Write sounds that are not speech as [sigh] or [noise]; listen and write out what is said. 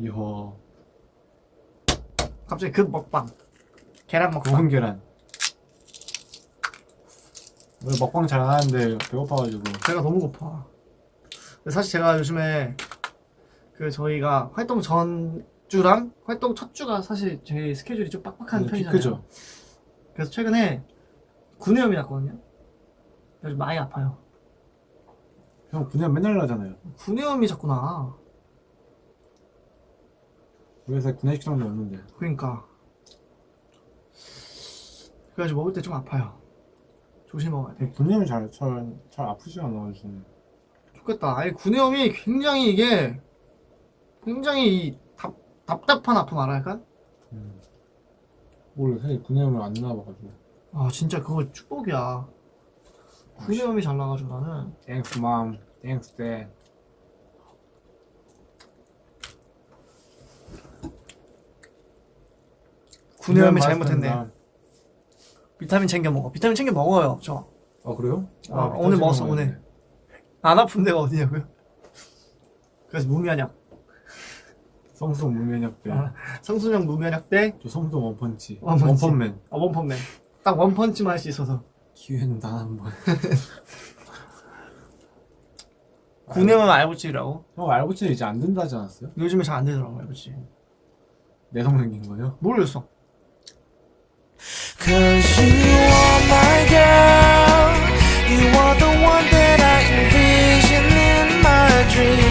이거. 갑자기 그 먹방. 계란 먹방. 구운 계란. 원래 먹방 잘 안 하는데 배고파가지고. 배가 너무 고파. 근데 사실 제가 요즘에 그 저희가 활동 전 주랑 활동 첫 주가 사실 제 스케줄이 좀 빡빡한 편이잖아요. 피크죠. 그래서 최근에 구내염이 났거든요. 그래서 많이 아파요. 형 그냥 맨날 나잖아요. 구내염이 자꾸 나 그래서 구내식당도 없는데. 그러니까 그래가지고 먹을 때 좀 아파요 조심 먹어야 돼 구내염이 잘 잘 잘 아프지 않아가지고. 좋겠다 아니 구내염이 굉장히 이게 굉장히 이 답, 답답한 아픔 알아 약간? 음. 뭘 사실 구내염을 안 나와가지고. 아 진짜 그거 축복이야 구내염이 잘 나가지고 나는 Thanks mom. Thanks dad. 구내염이 구내염 잘못했네. 비타민 챙겨 먹어 비타민 챙겨 먹어요 저안아 그래요? 아, 오늘 먹었어, 먹어야겠네. 아픈 데가 어디냐고요? 그래서 무면역 때. 아. 성순형 무면약 대저 성수동 원펀치. 원펀치. 원펀맨. 어, 원펀맨 딱 원펀치만 할수 있어서 기회는 단 한 번. [laughs] 구내염은 알고치라고 형 알고치는 이제 안 된다지 않았어요? 요즘에 잘 안 되더라고 알고치 내성 생긴 거요? 모르겠어 dream.